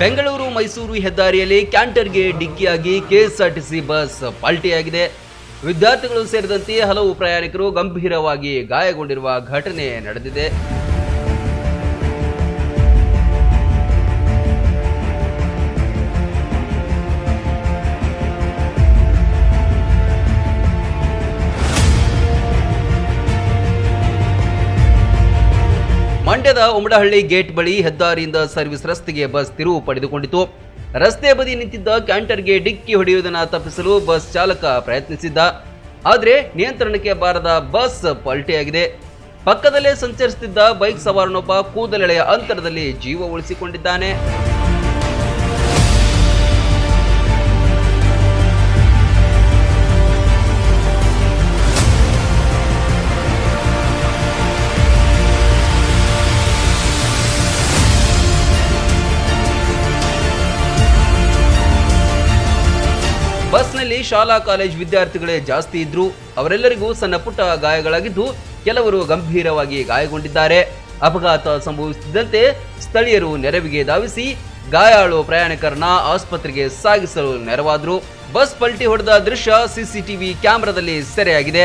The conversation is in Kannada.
ಬೆಂಗಳೂರು, ಮೈಸೂರು ಹೆದ್ದಾರಿಯಲ್ಲಿ ಕ್ಯಾಂಟರ್ಗೆ ಡಿಕ್ಕಿಯಾಗಿ ಕೆಎಸ್ಆರ್ಟಿಸಿ ಬಸ್ ಪಲ್ಟಿಯಾಗಿದೆ. ವಿದ್ಯಾರ್ಥಿಗಳು ಸೇರಿದಂತೆ ಹಲವು ಪ್ರಯಾಣಿಕರು ಗಂಭೀರವಾಗಿ ಗಾಯಗೊಂಡಿರುವ ಘಟನೆ ನಡೆದಿದೆ. ಮಂಡ್ಯದ ಉಮಡಹಳ್ಳಿ ಗೇಟ್ ಬಳಿ ಹೆದ್ದಾರಿಯಿಂದ ಸರ್ವಿಸ್ ರಸ್ತೆಗೆ ಬಸ್ ತಿರುವು ಪಡೆದುಕೊಂಡಿತು. ರಸ್ತೆ ಬದಿ ನಿಂತಿದ್ದ ಕ್ಯಾಂಟರ್ಗೆ ಡಿಕ್ಕಿ ಹೊಡೆಯುವುದನ್ನು ತಪ್ಪಿಸಲು ಬಸ್ ಚಾಲಕ ಪ್ರಯತ್ನಿಸಿದ್ದ. ಆದರೆ ನಿಯಂತ್ರಣಕ್ಕೆ ಬಾರದ ಬಸ್ ಪಲ್ಟಿಯಾಗಿದೆ. ಪಕ್ಕದಲ್ಲೇ ಸಂಚರಿಸುತ್ತಿದ್ದ ಬೈಕ್ ಸವಾರನೊಬ್ಬ ಕೂದಲೆಳೆಯ ಅಂತರದಲ್ಲಿ ಜೀವ ಉಳಿಸಿಕೊಂಡಿದ್ದಾನೆ. ಬಸ್ನಲ್ಲಿ ಶಾಲಾ ಕಾಲೇಜ್ ವಿದ್ಯಾರ್ಥಿಗಳೇ ಜಾಸ್ತಿ ಇದ್ರು, ಅವರೆಲ್ಲರಿಗೂ ಸಣ್ಣ ಪುಟ್ಟ ಗಾಯಗಳಾಗಿದ್ದು, ಕೆಲವರು ಗಂಭೀರವಾಗಿ ಗಾಯಗೊಂಡಿದ್ದಾರೆ. ಅಪಘಾತ ಸಂಭವಿಸುತ್ತಿದ್ದಂತೆ ಸ್ಥಳೀಯರು ನೆರವಿಗೆ ಧಾವಿಸಿ, ಗಾಯಾಳು ಪ್ರಯಾಣಿಕರನ್ನ ಆಸ್ಪತ್ರೆಗೆ ಸಾಗಿಸಲು ನೆರವಾದರು. ಬಸ್ ಪಲ್ಟಿ ಹೊಡೆದ ದೃಶ್ಯ ಸಿಸಿಟಿವಿ ಕ್ಯಾಮೆರಾದಲ್ಲಿ ಸೆರೆಯಾಗಿದೆ.